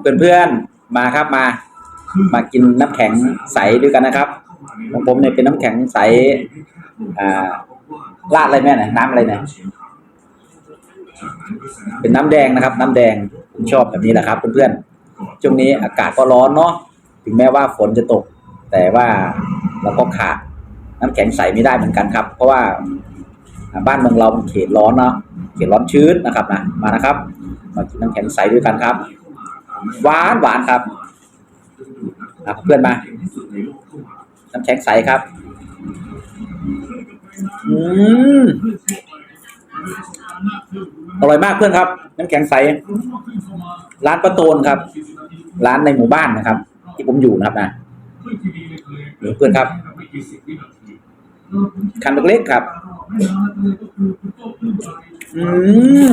เพื่อนๆมาครับมา มากินน้ำแข็งใสด้วยกันนะครับของผมเนี่ยเป็นน้ำแข็งใสอ่าราดอะไรแม่เนี่ยน้ำอะไรเนี่ยเป็นน้ำแดงนะครับ น้ำแดงผมชอบแบบนี้แหละครับเพื่อนๆช่วงนี้อากาศก็ร้อนเนาะถึงแม้ว่าฝนจะตก แต่ว่าเราก็ขาดน้ำแข็งใสไม่ได้เหมือนกันครับ เพราะว่าบ้านเมืองเราเขตร้อนเนาะเขตร้อนชื้นนะครับนะมานะครับ มากินน้ำแข็งใสด้วยกันครับ หวานหวานครับอะเพื่อนมา น้ำแข็งใสครับ อืมอร่อยมากเพื่อนครับ น้ำแข็งใส ร้านประโตนครับ ร้านในหมู่บ้านนะครับ ที่ผมอยู่นะครับนะเพื่อนครับคันเล็กครับ อืม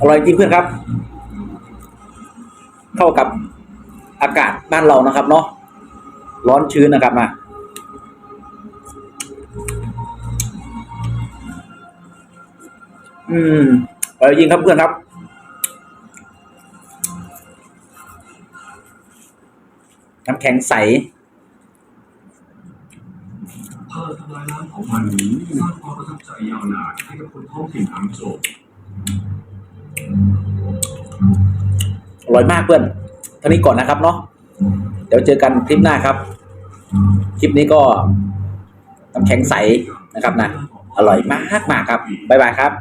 อร่อยจริงเพื่อนครับ เข้ากับอากาศบ้านเรานะครับ เนาะร้อนชื้นนะครับมาอืมอร่อยจริงครับเพื่อนครับน้ำแข็งใสพลังทำลายล้างของมันสร้างความประทับใจยาวนานให้กับคนท้องถิ่นทั้งโจ ร่อยมากเพื่อนท่านี้ก่อนนะครับเนาะเดี๋ยวเจอกันคลิปหน้าครับ คลิปนี้ก็น้ำแข็งใสนะครับนะ อร่อยมากมากครับ บ๊ายบายครับ